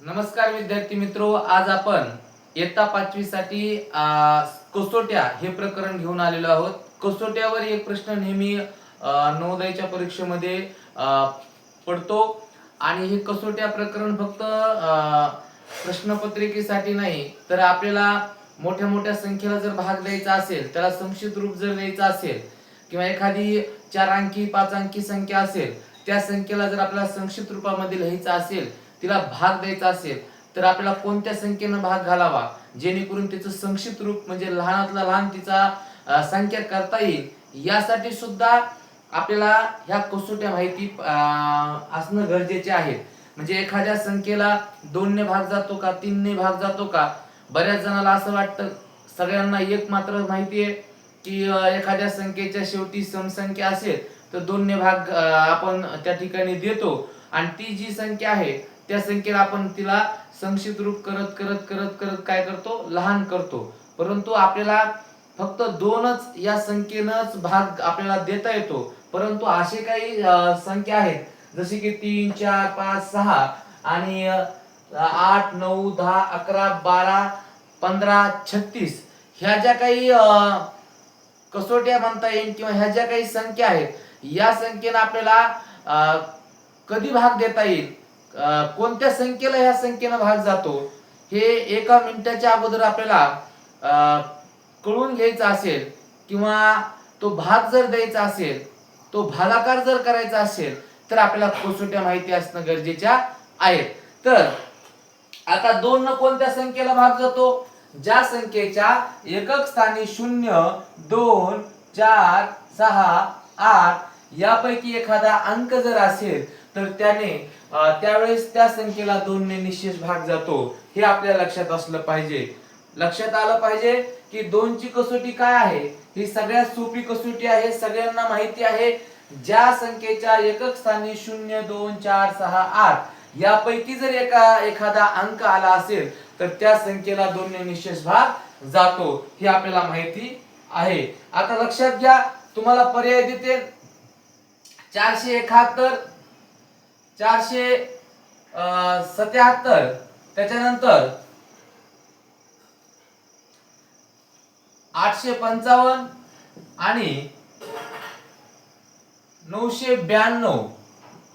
नमस्कार विद्यार्थी मित्रो आज आपण इयत्ता पाचवी साठी कसोट्या हे प्रकरण घेऊन आलेलो आहोत. कसोट्यावर एक प्रश्न नेहमी नवोदयच्या परीक्षेमध्ये पडतो. आणि हे कसोट्या प्रकरण फक्त प्रश्नपत्रिकेसाठी नाही तर आपल्याला मोठ्या मोठ्या संख्येला जर भाग द्यायचा असेल त्याला संक्षिप्त रूप जर द्यायचा असेल किंवा एखादी चार अंकी पाच अंकी संख्या असेल त्या संख्येला जर आपल्याला संक्षिप्त रूपामध्ये लिहायचं असेल तिला भाग द्यायचा असेल तर आपल्याला कोणत्या संख्येनं भाग घालावा? जेणेकरून तिचं संक्षिप्त रूप म्हणजे लहानातला लहान तिचा संख्या करता येईल. यासाठी सुद्धा आपल्याला ह्या कसोट्या माहिती असणं गरजेचे आहे. म्हणजे एखाद्या संख्येला दोनने भाग जातो का तीनने भाग जातो का? बऱ्याच जणाला असं वाटतं सगळ्यांना एक मात्र माहिती आहे की एखाद्या संख्येच्या शेवटी समसंख्या असेल तर दोनने भाग आपण त्या ठिकाणी देतो. आणि ती जी संख्या आहे त्या संख्येला आपण तिला संक्षिप्त रूप करत करत करत करत काय करतो? लहान करतो. परंतु आपल्याला फक्त दोनच या संख्येनंच भाग आपल्याला देता येतो. परंतु असे काही संख्या आहेत. जसे की तीन चार पाच सहा आणि आठ नऊ दहा अकरा बारा पंधरा छत्तीस. ह्या ज्या काही कसोट्या म्हणता येईल किंवा ह्या ज्या काही संख्या आहेत या संख्येनं आपल्याला कधी भाग देता येईल? कोणत्या संख्येला ह्या संख्येनं भाग जातो हे एका मिनिटाच्या अगोदर आपल्याला कळून घ्यायचा असेल किंवा तो भाग जर द्यायचा असेल तो भागाकार जर करायचा असेल तर आपल्याला कसोट्या माहिती असणं गरजेच्या आहेत तर आता दोन न कोणत्या संख्येला भाग जातो? ज्या संख्येच्या एकक स्थानी शून्य दोन चार सहा आठ यापैकी एखादा अंक जर असेल तर त्याने त्यावेळेस त्या संख्येला दोनने निश्चित भाग जातो. हे आपल्या लक्षात असलं पाहिजे. लक्षात आलं पाहिजे की दोनची कसोटी काय आहे? ही सगळ्यात सोपी कसोटी आहे सगळ्यांना माहिती आहे. ज्या संख्येच्या एकक स्थानी शून्य दोन चार सहा आठ यापैकी जर एका एखादा अंक आला असेल तर त्या संख्येला दोनने निश्चित भाग जातो. हे आपल्याला माहिती आहे. आता लक्षात घ्या तुम्हाला पर्याय देते. चारशे एकाहत्तर चारशे अं, सत्याहत्तर. त्याच्यानंतर आठशे पंचावन्न आणि नऊशे ब्याण्णव.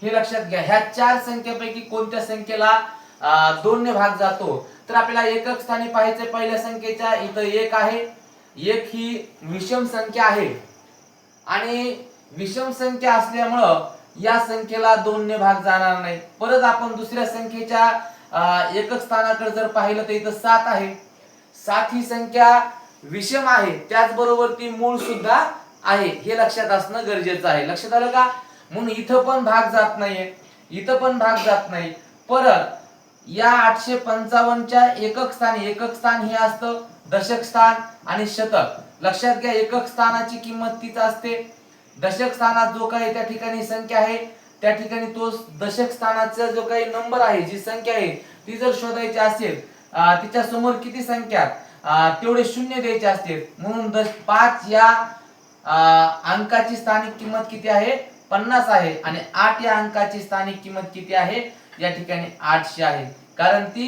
हे लक्षात घ्या. ह्या चार संख्येपैकी कोणत्या संख्येला दोनने भाग जातो? तर आपल्याला एकक स्थानी पाहायचे पहिल्या संख्येच्या इथं एक आहे. एक ही विषम संख्या आहे. आणि विषम संख्या असल्यामुळं या संख्येला दोनने भाग जाणार नाही. परत आपण दुसऱ्या संख्येच्या एकक स्थानाकडे जर पाहिलं तर इथं सात आहे. सात ही संख्या विषम आहे. त्याचबरोबर ती मूळ सुद्धा आहे. हे लक्षात असणं गरजेचं आहे. लक्षात आलं का? म्हणून इथं पण भाग जात नाहीये. इथं पण भाग जात नाही. परत या आठशे पंचावन्नच्या एकक स्थान एकक स्थान हे असतं दशक स्थान आणि शतक. लक्षात घ्या एकक स्थानाची किंमत तीच असते. दशक स्थानात जो काही त्या ठिकाणी संख्या आहे त्या ठिकाणी तो दशक स्थानाचा जो काही नंबर आहे जी संख्या आहे ती जर शोधायची असेल तिच्या समोर किती संख्या तेवढे शून्य द्यायचे असतील. म्हणून दश पाच या अंकाची स्थानिक किंमत किती आहे? पन्नास आहे. आणि आठ या अंकाची स्थानिक किंमत किती आहे? या ठिकाणी आठशे आहे. कारण ती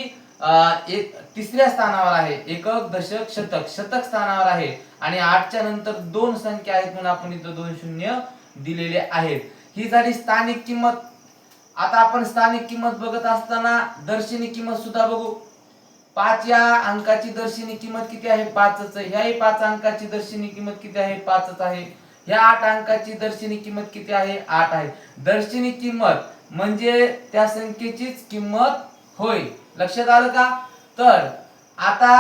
एक तिसऱ्या स्थानावर आहे. एकक दशक शतक. शतक स्थानावर आहे. आणि आठच्या नंतर दोन संख्या आहेत म्हणून आपण इथं दोन शून्य दिलेले आहेत. ही झाली स्थानिक किंमत. आता आपण स्थानिक किंमत बघत असताना दर्शनी किंमत सुद्धा बघू. पाच या अंकाची दर्शनी किंमत किती आहे? पाचच ह्याही पाच अंकाची दर्शनी किंमत किती आहे? पाचच आहे. ह्या आठ अंकाची दर्शनी किंमत किती आहे? आठ आहे. दर्शनी किंमत म्हणजे त्या संख्येचीच किंमत होय. लक्षात आलं का? तर आता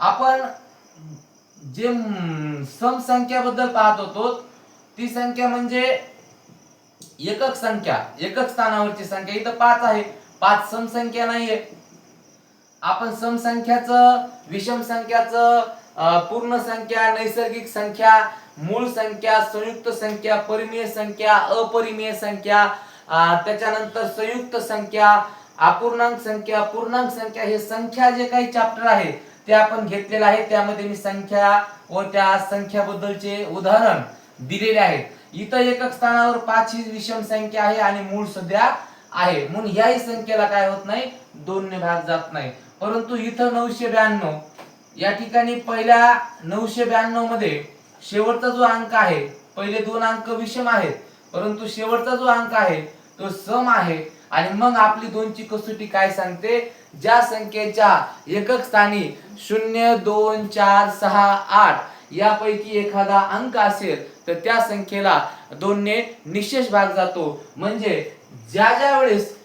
आपण जे म, सम संख्याबद्दल पाहत होतो ती संख्या म्हणजे एकक संख्या. एकक स्थानावरची संख्या. इथं पाच आहे. पाच सम संख्या नाहीये. आपण सम संख्याचं विषम संख्याचं पूर्ण संख्या नैसर्गिक संख्या मूळ संख्या संयुक्त संख्या परिमेय संख्या अपरिमेय संख्या त्याच्यानंतर संयुक्त संख्या अपूर्णांक संख्या पूर्णांक संख्या हे संख्या जे काही चॅप्टर आहे ते आपण घेतलेलं आहे त्यामध्ये मी संख्या व त्या संख्याबद्दलचे उदाहरण दिलेले आहेत. इथं एकक स्थानावर पाच ही विषम संख्या आहे आणि मूळ सध्या आहे. म्हणून याही संख्येला काय होत नाही? दोन ने भाग जात नाही. परंतु इथं नऊशे ब्याण्णव. या ठिकाणी पहिल्या नऊशे ब्याण्णवमध्ये शेवटचा जो अंक आहे पहिले दोन अंक विषम आहेत. परंतु शेवटचा जो अंक आहे तो सम आहे. आणि मग आपली दोनची कसोटी काय सांगते? ज्या संख्येच्या एकक स्थानी शून्य दोन चार सहा आठ यापैकी एखादा अंक असेल तर त्या संख्येला दोनने निशेष भाग जातो. म्हणजे ज्या ज्या वेळेस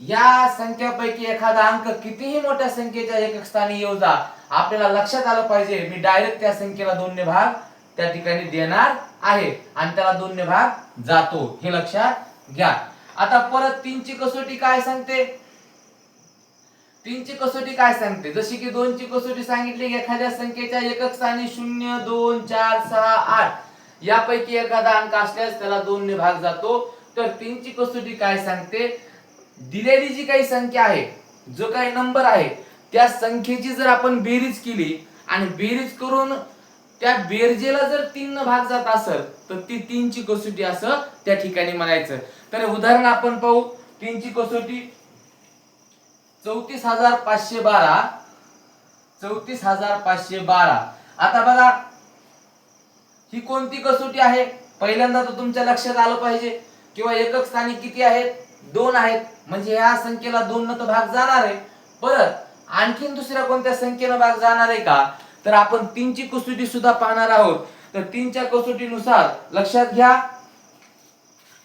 या संख्यापैकी एखादा अंक कितीही मोठ्या संख्येच्या एकक स्थानी येऊ जा आपल्याला लक्षात आलं पाहिजे मी डायरेक्ट त्या संख्येला दोनने भाग त्या ठिकाणी देणार आहे आणि त्याला दोनने भाग जातो. हे लक्षात घ्या. आता परत तीनची कसोटी काय सांगते? तीनची कसोटी काय सांगते? जशी की दोनची कसोटी सांगितली की एखाद्या संख्येच्या एकक स्थानी शून्य दोन चार सहा आठ यापैकी एखादा अंक असल्यास त्याला दोन ने भाग जातो. तर तीनची कसोटी काय सांगते? दिलेली जी काही संख्या आहे जो काही नंबर आहे त्या संख्येची जर आपण बेरीज केली आणि बेरीज करून त्या बेरजेला जर तीन भाग जात असेल तर ती तीनची कसोटी असं त्या ठिकाणी म्हणायचं. तर उदाहरण आपण पाहू. तीनची कसोटी? चौतीस हजार पाचशे बारा. चौतीस हजार पाचशे बारा. आता बघा ही कोणती कसोटी आहे? पहिल्यांदा तर तुमच्या लक्षात आलं पाहिजे. किंवा एकक स्थानी किती आहेत? दोन आहेत. म्हणजे ह्या संख्येला दोन न तर भाग जाणार आहे. परत आणखीन दुसऱ्या कोणत्या संख्येनं भाग जाणार आहे का? तर आपण तीनची कसोटी सुद्धा पाहणार आहोत. तर तीनच्या कसोटीनुसार लक्षात घ्या.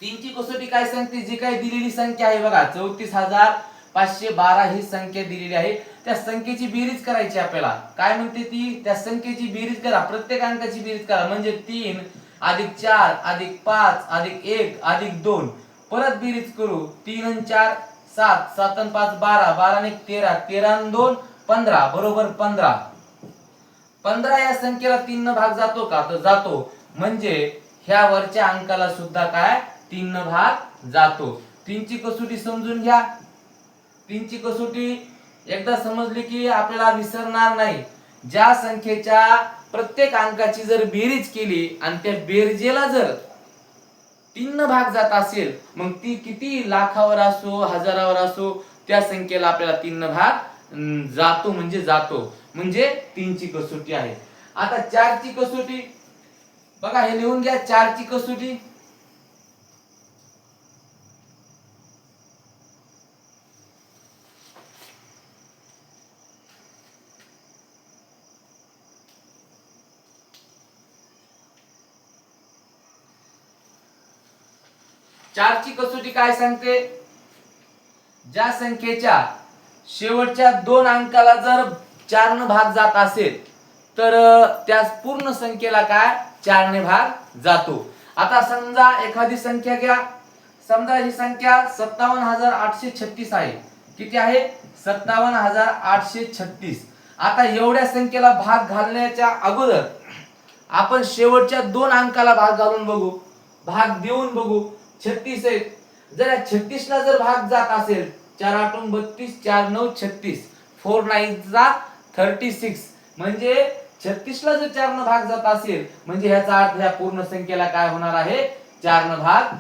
तीनची कसोटी काय सांगते जी काही दिलेली संख्या आहे बघा चौतीस हजार पाचशे बारा ही संख्या दिलेली आहे. त्या संख्येची बेरीज करायची आपल्याला. काय म्हणते ती? त्या संख्येची बेरीज करा प्रत्येक अंकाची बेरीज करा. म्हणजे तीन अधिक चार अधिक पाच अधिक एक अधिक दोन. परत बेरीज करू. तीन आणि चार सात. सात आणि पाच बारा. बारा आणि एक तेरा. तेरा दोन पंधरा. बरोबर पंधरा. पंधरा या संख्येला तीन न भाग जातो का? तर जातो. म्हणजे ह्या वरच्या अंकाला सुद्धा काय? तीन न भाग जातो. तीनची कसोटी समजून घ्या. तीनची कसोटी एकदा समजली की आपल्याला विसरणार नाही. ज्या संख्येच्या प्रत्येक अंकाची जर बेरीज केली आणि त्या बेरजेला जर तीन न भाग जात असेल मग ती किती लाखावर असो हजारावर असो त्या संख्येला आपल्याला तीन न भाग जातो म्हणजे जातो. म्हणजे तीनची कसोटी आहे. आता चारची कसोटी. बघा हे लिहून घ्या. चारची कसोटी. चारची कसोटी काय सांगते? ज्या संख्येच्या शेवटच्या दोन अंकाला जर चारनं भाग जात असेल तर त्या पूर्ण संख्येला काय? चारने भाग जातो. आता समजा एखादी संख्या घ्या. समजा ही संख्या सत्तावन्न हजार आठशे छत्तीस आहे. किती आहे? सत्तावन्न हजार आठशे छत्तीस. आता एवढ्या संख्येला भाग घालण्याच्या अगोदर आपण शेवटच्या दोन अंकाला भाग घालून बघू. भाग देऊन बघू. छत्तीस आहेत. जर या छत्तीस ला जर भाग जात असेल चार आठून बत्तीस चार नऊ छत्तीस. फोर नाईनचा थर्टी सिक्स. म्हणजे छत्तीस ला जर चार न भाग जात असेल म्हणजे ह्याचा अर्थ ह्या पूर्ण संख्येला काय होणार आहे? चार न भाग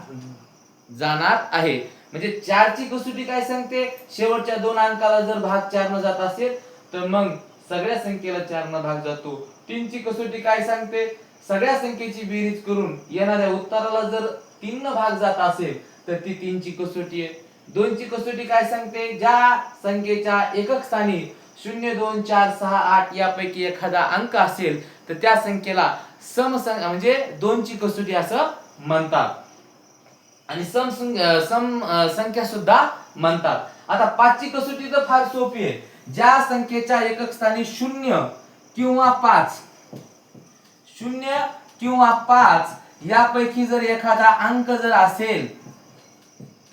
जाणार आहे. म्हणजे चारची कसोटी काय सांगते? शेवटच्या दोन अंकाला जर भाग चार न जात असेल तर मग सगळ्या संख्येला चार न भाग जातो. तीनची कसोटी काय सांगते? सगळ्या संख्येची बेरीज करून येणाऱ्या उत्तराला जर तीन न भाग जात असेल तर ती तीनची कसोटी आहे. दोनची कसोटी काय सांगते? ज्या संख्येच्या एकक स्थानी शून्य दोन चार सहा आठ यापैकी एखादा अंक असेल तर त्या संख्येला सम म्हणजे दोनची कसोटी असं म्हणतात. आणि सम सम संख्या सुद्धा म्हणतात. आता पाचची कसोटी तर फार सोपी आहे. ज्या संख्येच्या एकक स्थानी शून्य किंवा पाच शून्य किंवा पाच यापैकी जर एखादा अंक जर असेल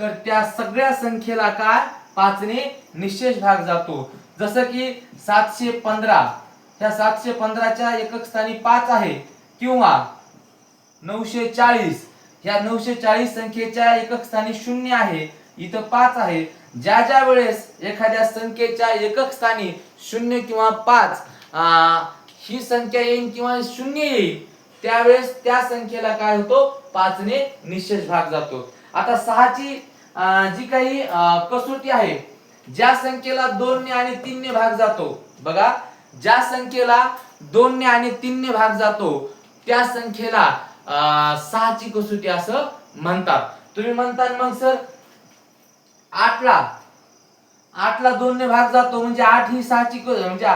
तर त्या सगळ्या संख्येला काय? पाचने निशेष भाग जातो. जसं की सातशे पंधरा. ह्या सातशे पंधराच्या एकक स्थानी पाच आहे. किंवा नऊशे चाळीस. ह्या नऊशे चाळीस संख्येच्या एकक स्थानी शून्य आहे. इथं पाच आहे. ज्या ज्या वेळेस एखाद्या संख्येच्या एकक स्थानी शून्य किंवा पाच ही संख्या येईल किंवा शून्य येईल त्यावेळेस त्या संख्येला काय होतो? पाचने निशेष भाग जातो. आता सहाची जी काही कसोटी आहे ज्या संख्येला दोनने आणि तीनने भाग जातो बघा ज्या संख्येला दोनने आणि तीनने भाग जातो त्या संख्येला अं, सहाची कसोटी असं म्हणतात. तुम्ही म्हणता मग सर आठला आठला दोनने भाग जातो म्हणजे आठ ही सहाची म्हणजे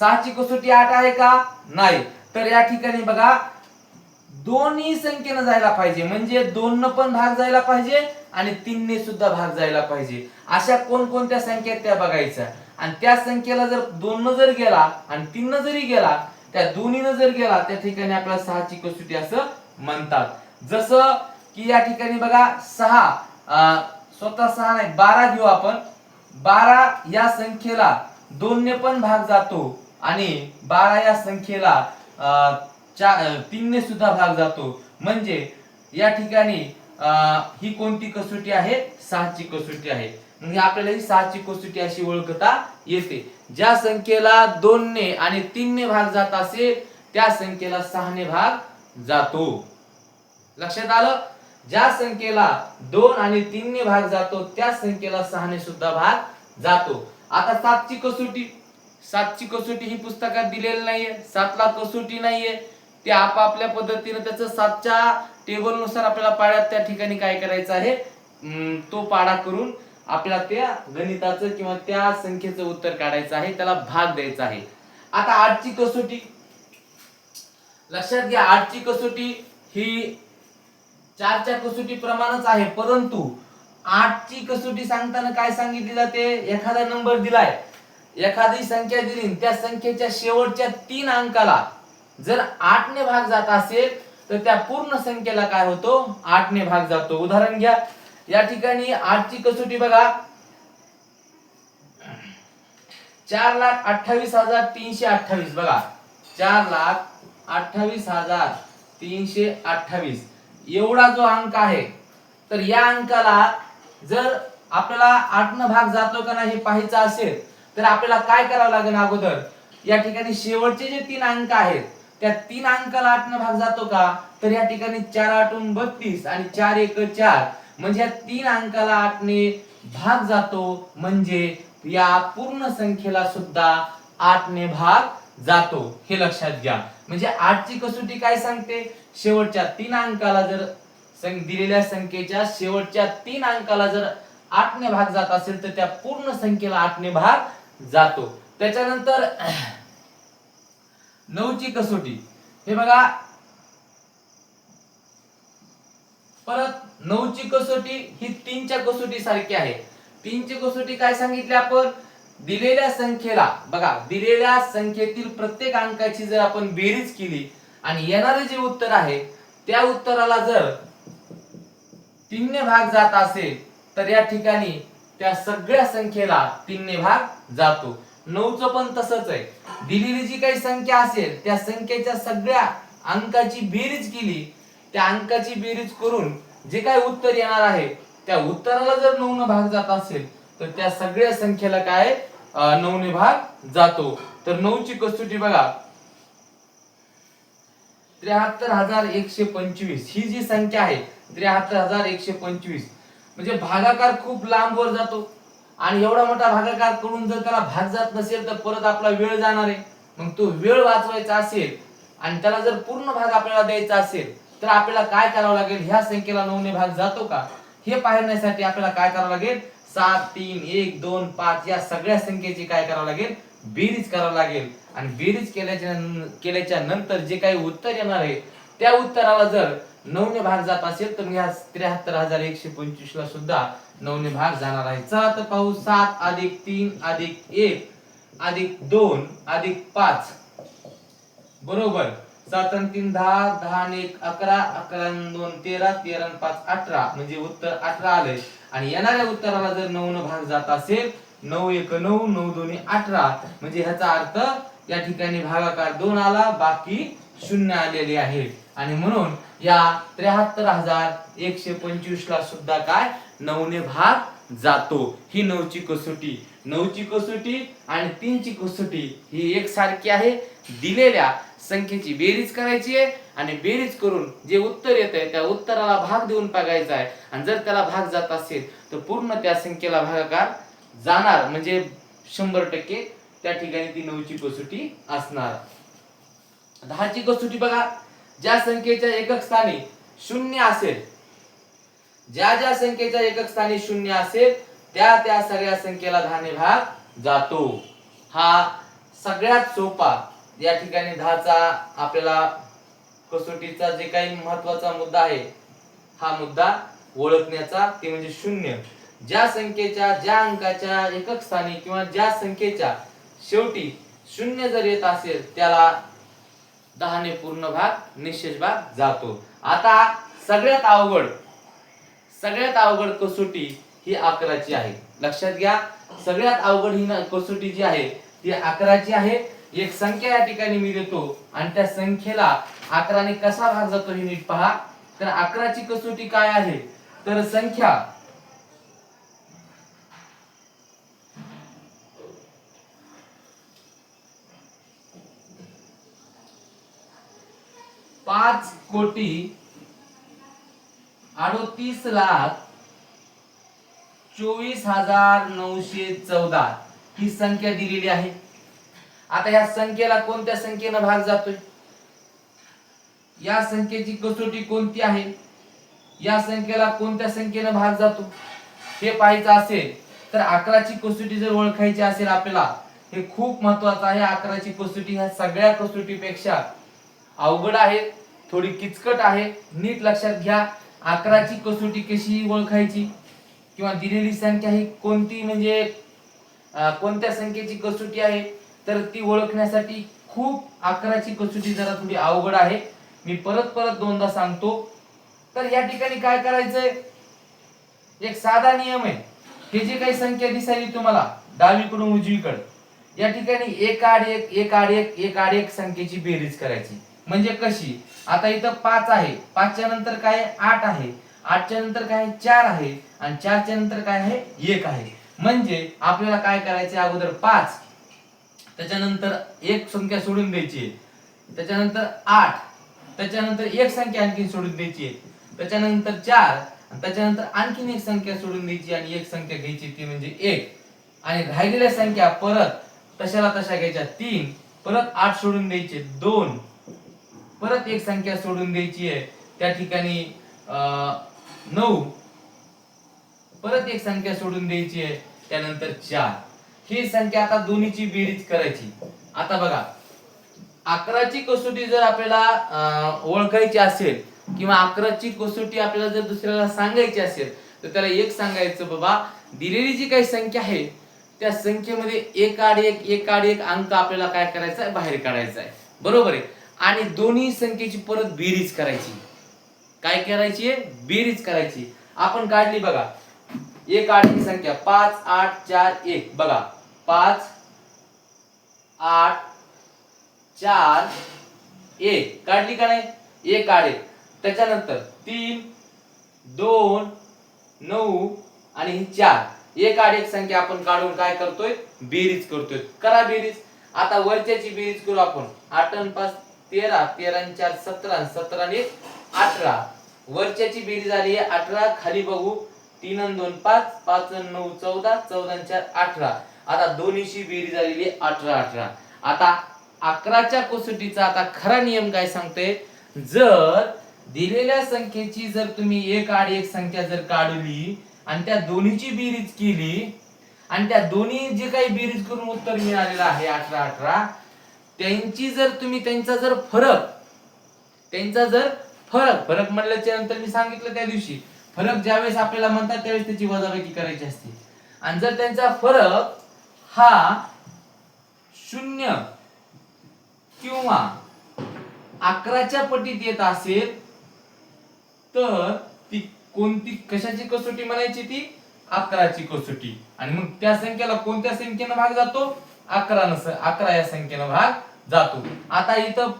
सहाची कसोटी आठ आहे का? नाही. तर या ठिकाणी बघा दोन्ही संख्येनं जायला पाहिजे. म्हणजे दोन पण भाग जायला पाहिजे आणि तीनने सुद्धा भाग जायला पाहिजे. अशा कोणकोणत्या संख्या त्या बघायच्या. आणि त्या संख्येला जर दोन जर गेला आणि तीन जरी गेला त्या दोन्हीनं जर गेला त्या ठिकाणी आपल्याला सहाची कसोटी असं म्हणतात. जसं की या ठिकाणी बघा सहा स्वतः सहा नाही बारा घेऊ आपण. बारा या संख्येला दोनने पण भाग जातो आणि बारा या संख्येला चा- तीनने सुद्धा भाग जातो. म्हणजे या ठिकाणी अं, ही कोणती कसोटी आहे? सहाची कसोटी आहे. म्हणजे आपल्याला ही सहाची कसोटी अशी ओळखता येते. ज्या संख्येला दोनने आणि तीनने भाग जात असेल त्या संख्येला सहाने भाग जातो. लक्षात आलं? ज्या संख्येला दोन आणि तीनने भाग जातो त्या संख्येला सहाने सुद्धा भाग जातो. आता सातची कसोटी. सातची कसोटी ही पुस्तकात दिलेली नाहीये. सातला कसोटी नाहीये. ते आपापल्या पद्धतीने त्याचं सातच्या टेबलनुसार आपल्याला पाड्यात त्या ठिकाणी काय करायचं आहे? तो पाडा करून आपल्याला त्या गणिताचं किंवा त्या संख्येचं उत्तर काढायचं आहे त्याला भाग द्यायचा आहे. आता आठची कसोटी. लक्षात घ्या आठची कसोटी ही चारच्या कसोटी प्रमाणच आहे परंतु आठची कसोटी सांगताना काय सांगितली जाते एखादा नंबर दिलाय. एखादी संख्या दिली त्या संख्येच्या शेवटच्या तीन अंकाला जर आठने भाग जात असेल तर त्या पूर्ण संख्येला काय होतो? आठने भाग जातो. उदाहरण घ्या. या ठिकाणी आठची कसोटी बघा. चार लाख अठ्ठावीस हजार तीनशे अठ्ठावीस बघा. चार लाख अठ्ठावीस हजार तीनशे अठ्ठावीस. एवढा जो अंक आहे तर या अंकाला जर आपल्याला आठनं भाग जातो का नाही हे पाहायचं असेल तर आपल्याला काय करावं लागेल अगोदर? या ठिकाणी शेवटचे जे तीन अंक आहेत त्या तीन अंकाला आठनं भाग जातो का? तर या ठिकाणी चार आठून बत्तीस आणि चार एक चार. म्हणजे या तीन अंकाला आठने भाग जातो. म्हणजे या पूर्ण संख्येला सुद्धा आठने भाग जातो. हे लक्षात घ्या. म्हणजे आठची कसोटी काय सांगते? शेवटच्या तीन अंकाला जर दिलेल्या संख्येच्या शेवटच्या तीन अंकाला जर आठने भाग जात असेल तर त्या पूर्ण संख्येला आठने भाग जातो. त्याच्यानंतर नऊची कसोटी. हे बघा. परत नऊची कसोटी ही तीनच्या कसोटी सारखी आहे. तीनची कसोटी काय सांगितली आपण? दिलेल्या संख्येला. बघा दिलेल्या संख्येतील प्रत्येक अंकाची जर आपण बेरीज केली आणि येणारे जे उत्तर आहे त्या उत्तराला जर तीनने भाग जात असेल तर या ठिकाणी त्या सगळ्या संख्येला तीनने भाग जातो. नऊचं पण तसंच आहे. दिलेली जी काही संख्या असेल त्या संख्येच्या सगळ्या अंकाची बेरीज केली त्या अंकाची बेरीज करून जे काही उत्तर येणार आहे त्या उत्तराला जर नऊ भाग जात असेल तर त्या सगळ्या संख्येला काय नऊने भाग जातो. तर नऊची कसोटी बघा. त्र्याहत्तर हजार एकशे पंचवीस. ही जी संख्या आहे त्र्याहत्तर हजार एकशे पंचवीस. म्हणजे भागाकार खूप लांब वर जातो. आणि एवढा मोठा भागाकार करून जर त्याला भाग जात नसेल तर परत आपला वेळ जाणार आहे. मग तो वेळ वाचवायचा असेल आणि त्याला जर पूर्ण भाग आपल्याला द्यायचा असेल तर आपल्याला काय करावं लागेल? ह्या संख्येला नऊने भाग जातो का? हे पाहण्यासाठी आपल्याला काय करावं लागेल? सात तीन एक दोन पाच या सगळ्या संख्येची काय करावं लागेल? बेरीज करावं लागेल. आणि बेरीज केल्याच्या केल्याच्यानंतर जे काही उत्तर येणार आहे त्या उत्तराला जर नऊने भाग जात असेल तर मग ह्या त्र्याहत्तर हजार एकशे पंचवीस ला सुद्धा नऊने भाग जाणार आहे. चला तर पाहू सात अधिक तीन अधिक एक अधिक दोन अधिक पाच. बरोबर. सात आणि तीन दहा दहा आणि एक अकरा अकरा दोन तेरा तेरा पाच अठरा. म्हणजे उत्तर अठरा आलंय. आणि येणाऱ्या उत्तराला जर नऊ न भाग जात असेल नऊ एक नऊ नऊ दोन्ही अठरा. म्हणजे ह्याचा अर्थ या ठिकाणी भागाकार दोन आला बाकी शून्य आलेले आहे आणि म्हणून या त्र्याहत्तर हजार एकशे पंचवीस ला सुद्धा काय? नऊने भाग जातो. ही नऊची कसोटी. नऊची कसोटी आणि तीनची कसोटी ही एकसारखी आहे. दिलेल्या संख्येची बेरीज करायची आहे आणि बेरीज करून जे उत्तर येत आहे त्या उत्तराला भाग देऊन बघायचा आहे. आणि जर त्याला भाग जात असेल तर पूर्ण त्या संख्येला भागाकार जाणार. म्हणजे शंभर टक्के त्या ठिकाणी ती नऊची कसोटी असणार. दहाची कसोटी बघा. ज्या संख्येच्या एकक स्थानी शून्य असेल ज्या ज्या संख्येच्या एकक स्थानी शून्य असेल त्या त्या सगळ्या संख्येला दहाने भाग जातो. हा सगळ्यात सोपा या ठिकाणी दहाचा आपल्याला कसोटीचा जे काही महत्त्वाचा मुद्दा आहे हा मुद्दा ओळखण्याचा ते म्हणजे शून्य. ज्या संख्येच्या ज्या अंकाच्या एकक स्थानी किंवा ज्या संख्येच्या शेवटी शून्य जर येत असेल त्याला दहाने पूर्ण भाग निशेष भाग जातो. आता सगळ्यात अवघड सगळ्यात अवघड कसोटी ही अकराची आहे. लक्षात घ्या सगळ्यात अवघड ही कसोटी जी आहे ती अकराची आहे. एक संख्या या ठिकाणी मी देतो आणि त्या संख्येला अकराने कसा भाग जातो हे नीट पहा. तर अकराची कसोटी काय आहे? तर संख्या पाच कोटी अडोतीस लाख चोवीस हजार नऊशे चौदा ही संख्या दिलेली आहे. आता या संख्येला कोणत्या संख्येनं भाग जातोय? या संख्येची कसोटी कोणती आहे? या संख्येला कोणत्या संख्येनं भाग जातो? हे पाहायचं असेल तर अकराची कसोटी जर ओळखायची असेल आपल्याला हे खूप महत्वाचं आहे अकराची कसोटी ह्या सगळ्या कसोटीपेक्षा. अवघड आहे थोडी किचकट आहे. नीट लक्षात घ्या अकराची कसोटी कशी ओळखायची? किंवा दिलेली संख्या ही कोणती? म्हणजे कोणत्या संख्येची कसोटी आहे? तर ती ओळखण्यासाठी खूप अकराची कसोटी जरा थोडी अवघड आहे. मी परत परत दोनदा सांगतो. तर या ठिकाणी काय करायचंय? एक साधा नियम आहे. हे जे काही संख्या दिसायली तुम्हाला डावीकडून उजवीकडे या ठिकाणी एक आड एक एक आड एक एक आड एक संख्येची बेरीज करायची. म्हणजे कशी? आता इथं पाच आहे. पाचच्या नंतर काय आहे? आठ आहे. आठच्या नंतर काय आहे? चार आहे. आणि चारच्या नंतर काय आहे? एक आहे. म्हणजे आपल्याला काय करायचे अगोदर पाच. त्याच्यानंतर एक संख्या सोडून द्यायची आहे. त्याच्यानंतर आठ. त्याच्यानंतर एक संख्या आणखी सोडून द्यायची आहे. त्याच्यानंतर चार. त्याच्यानंतर आणखीन एक संख्या सोडून द्यायची आणि एक संख्या घ्यायची ती म्हणजे एक. आणि राहिलेल्या संख्या परत तशाला तशा घ्यायच्या तीन. परत आठ सोडून द्यायचे दोन. परत एक संख्या सोडून द्यायची आहे. त्या ठिकाणी अं, नऊ. परत एक संख्या सोडून द्यायची आहे. त्यानंतर चार. ही संख्या आता दोन्हीची बेरीज करायची. आता बघा अकराची कसोटी जर आपल्याला ओळखायची असेल किंवा अकराची कसोटी आपल्याला जर दुसऱ्याला सांगायची असेल तर त्याला एक सांगायचं बाबा दिलेली जी काही संख्या आहे त्या संख्येमध्ये एक आड एक एक आड एक अंक आपल्याला काय करायचा आहे? बाहेर काढायचा आहे. बरोबर आहे? आणि दोन्ही संख्येची परत बेरीज करायची. काय करायची? आहे बेरीज करायची. आपण काढली बघा. एक आठ संख्या. पाच आठ चार एक. बघा. पाच आठ चार एक. काढली का नाही? एक आठ एक. त्याच्यानंतर तीन दोन नऊ आणि ही चार. एक आठ एक संख्या आपण काढून काय करतोय? बेरीज करतोय. करा बेरीज. आता वरच्याची बेरीज करू आपण. आठ आणि पाच तेरा तेरा चार सतरा सतरा आणि अठरा. वरच्याची बेरीज आली आहे अठरा खाली बघू. तीन दोन पाच. पाच नऊ चौदा. चौदा चार अठरा. आता दोन्हीची बेरीज आलेली आहे अठरा अठरा. आता अकराच्या कसोटीचा आता खरा नियम काय सांगतोय? जर दिलेल्या संख्येची जर तुम्ही एक आड एक संख्या जर काढली आणि त्या दोन्हीची बेरीज केली आणि त्या दोन्ही जे काही बेरीज करून उत्तर मिळालेलं आहे अठरा अठरा त्यांची जर तुम्ही त्यांचा जर फरक त्यांचा जर फरक फरक म्हणल्याच्या नंतर मी सांगितलं त्या दिवशी फरक ज्यावेळेस आपल्याला म्हणतात त्यावेळेस त्याची वजाबाकी करायची असते. आणि जर त्यांचा फरक हा शून्य किंवा अकराच्या पटीत येत असेल तर ती कोणती कशाची कसोटी म्हणायची ती? अकराची कसोटी. आणि मग त्या संख्येला कोणत्या संख्येनं भाग जातो? अकरा नस अकरा या संख्येनं भाग जातो. आता इथं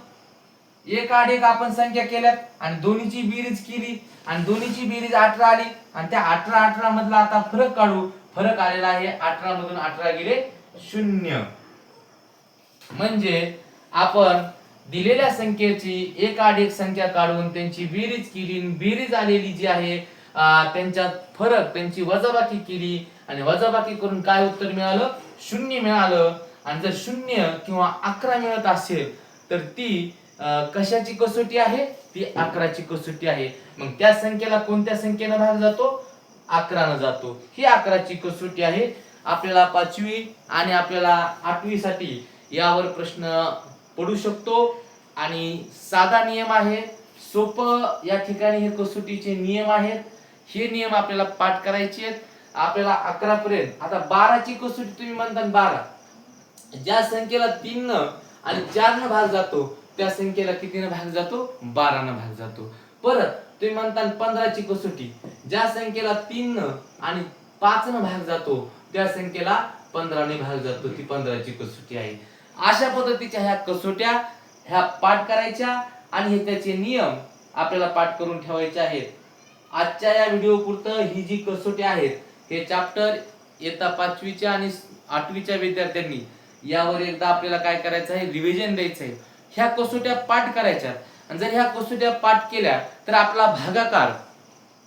एक आड एक आपण संख्या केल्यात आणि दोन्हीची बेरीज केली आणि दोन्हीची बेरीज अठरा आली आणि त्या अठरा अठरा मधला आता फरक काढू. फरक आलेला आहे अठरा मधून अठरा गेले शून्य. म्हणजे आपण दिलेल्या संख्येची एक आड एक संख्या काढून त्यांची बेरीज केली आणि बेरीज आलेली जी आहे त्यांच्यात फरक त्यांची वजाबाकी केली आणि वजाबाकी करून काय उत्तर मिळालं? शून्य मिळालं आणि जर शून्य किंवा अकरा मिळत असेल तर ती कशाची कसोटी आहे? ती अकराची कसोटी आहे. मग त्या संख्येला कोणत्या संख्येनं भाग जातो? अकरानं जातो. ही अकराची कसोटी आहे. आपल्याला पाचवी आणि आपल्याला आठवी साठी यावर प्रश्न पडू शकतो. आणि साधा नियम आहे. सोपं या ठिकाणी हे कसोटीचे नियम आहेत. हे नियम आपल्याला पाठ करायचे आहेत. आपल्याला अकरा पर्यंत. आता बाराची कसोटी तुम्ही म्हणता बारा. ज्या संख्येला तीन न आणि चार न भाग जातो त्या संख्येला कितीनं भाग जातो? बारानं भाग जातो. परत तुम्ही म्हणता पंधराची कसोटी. ज्या संख्येला तीन न आणि पाच न भाग जातो त्या संख्येला पंधराने भाग जातो. ती पंधराची कसोटी आहे. अशा पद्धतीच्या ह्या कसोट्या ह्या पाठ करायच्या आणि हे त्याचे नियम आपल्याला पाठ करून ठेवायचे आहेत. आजच्या या व्हिडिओ पुरतं ही जी कसोटी आहेत हे चॅप्टर येता पाचवीच्या आणि आठवीच्या विद्यार्थ्यांनी यावर एकदा आपल्याला काय करायचं आहे? रिव्हिजन द्यायचं आहे. ह्या कसोट्या पाठ करायच्या. आणि जर ह्या कसोट्या पाठ केल्या तर आपला भागाकार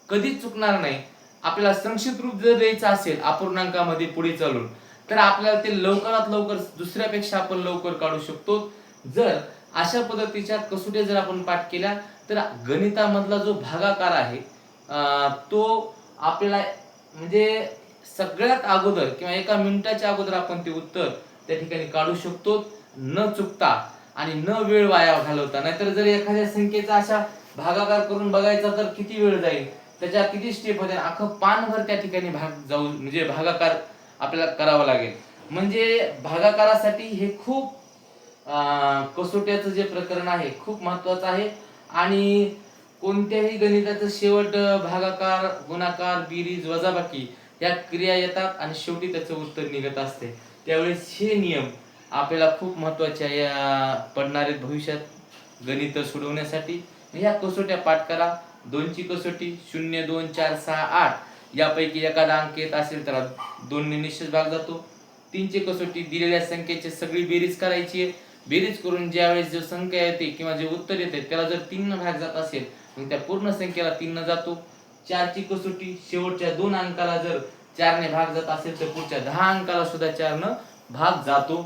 कधीच चुकणार नाही. आपल्याला संक्षिप्त रूप जर द्यायचं असेल अपूर्णांकामध्ये पुढे चालून तर आपल्याला ते लवकरात लवकर दुसऱ्यापेक्षा आपण लवकर काढू शकतो. जर अशा पद्धतीच्या कसोट्या जर आपण पाठ केल्या तर गणितामधला जो भागाकार आहे तो आपल्याला म्हणजे सगळ्यात अगोदर किंवा एका मिनिटाच्या अगोदर आपण ते उत्तर त्या ठिकाणी काढू शकतो. न चुकता आणि न वेळ वाया घालवता. नाहीतर जर एखाद्या संख्येचा अशा भागाकार करून बघायचा तर किती वेळ जाईल? त्याच्या किती स्टेप होते? अख्खं पानभर त्या ठिकाणी भाग जाऊ म्हणजे भागाकार आपल्याला करावा लागेल. म्हणजे भागाकारासाठी हे खूप कसोट्याचं जे प्रकरण आहे खूप महत्वाचं आहे. आणि कोणत्याही गणिताचं शेवट भागाकार गुणाकार बेरीज वजाबाकी या क्रिया येतात आणि शेवटी त्याचं उत्तर निघत असते. त्यावेळेस हे नियम आपल्याला खूप महत्त्वाचे आहे, या पडणारे भविष्यात गणित सोडवण्यासाठी. ह्या कसोट्या पाठ करा. दोनची कसोटी शून्य दोन चार सहा आठ. यापैकी एखादा अंक येत असेल तर दोन निश्चित भाग जातो. तीनची कसोटी दिलेल्या संख्येची सगळी बेरीज करायची आहे. बेरीज करून ज्यावेळेस जो संख्या येते किंवा जे उत्तर येते त्याला जर तीन भाग जात असेल मग त्या पूर्ण संख्येला तीन जातो. चारची कसोटी शेवटच्या दोन अंकाला जर चारने भाग जात असेल तर पुढच्या दहा अंकाला सुद्धा चारनं भाग जातो.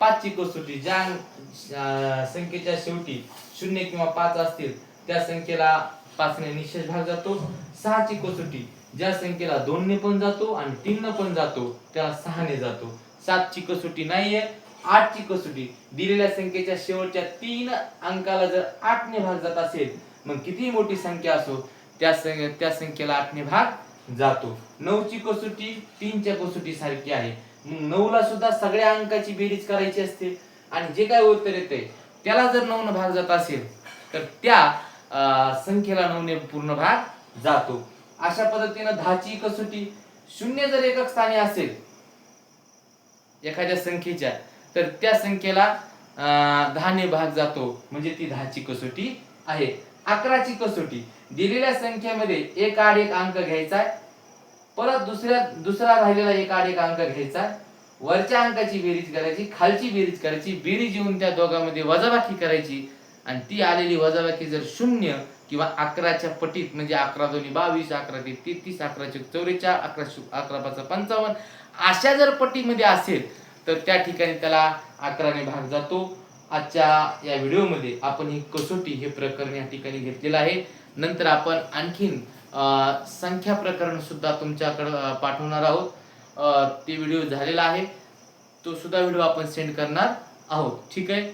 पाचची कसोटी ज्या संख्येच्या शेवटी शून्य किंवा पाच असतील त्या संख्येला पाचने निशेष भाग जातो. सहाची कसोटी ज्या संख्येला दोनने पण जातो आणि तीनने पण जातो त्याला सहाने जातो. सातची कसोटी नाहीये आठची कसोटी दिलेल्या संख्येच्या शेवटच्या तीन अंकाला जर आठने भाग जात असेल मग कितीही मोठी संख्या असो त्या सं- त्या संख्येला आठने भाग जातो. नऊची कसोटी तीनच्या कसोटी सारखी आहे. मग नऊला सुद्धा सगळ्या अंकाची बेरीज करायची असते. आणि जे काय उत्तर येते त्याला जर नऊन भाग जात असेल तर त्या अं, संख्येला नऊने पूर्ण भाग जातो. अशा पद्धतीनं दहाची कसोटी शून्य जर एकक स्थानी असेल एखाद्या संख्येच्या तर त्या संख्येला अं, दहाने भाग जातो. म्हणजे ती दहाची कसोटी आहे. अकराची कसोटी. दिलेल्या संख्येमध्ये एक आड एक अंक घ्यायचा आहे. परत दुसऱ्या दुसरा राहिलेला एक आड एक अंक घ्यायचा आहे. वरच्या अंकाची बेरीज करायची खालची बेरीज करायची बेरीज येऊन त्या दोघांमध्ये वजाबाकी करायची. आणि ती आलेली वजाबाकी जर शून्य किंवा अकराच्या पटीत म्हणजे अकरा दोन्ही बावीस अकरा ते तेहतीस अकरा चौक चौवेचाळ अकरा शु- अकरा पाच पंचावन्न अशा जर पटीमध्ये असेल तर त्या ठिकाणी त्याला अकराने भाग जातो. आजच्या या व्हिडिओमध्ये आपण ही कसोटी हे प्रकरण या ठिकाणी घेतलेलं आहे. नंतर आपण आणखीन संख्या प्रकरण सुद्धा तुमच्याकडं पाठवणार आहोत. ते व्हिडिओ झालेला आहे. तो सुद्धा व्हिडिओ आपण सेंड करणार आहोत. ठीक आहे?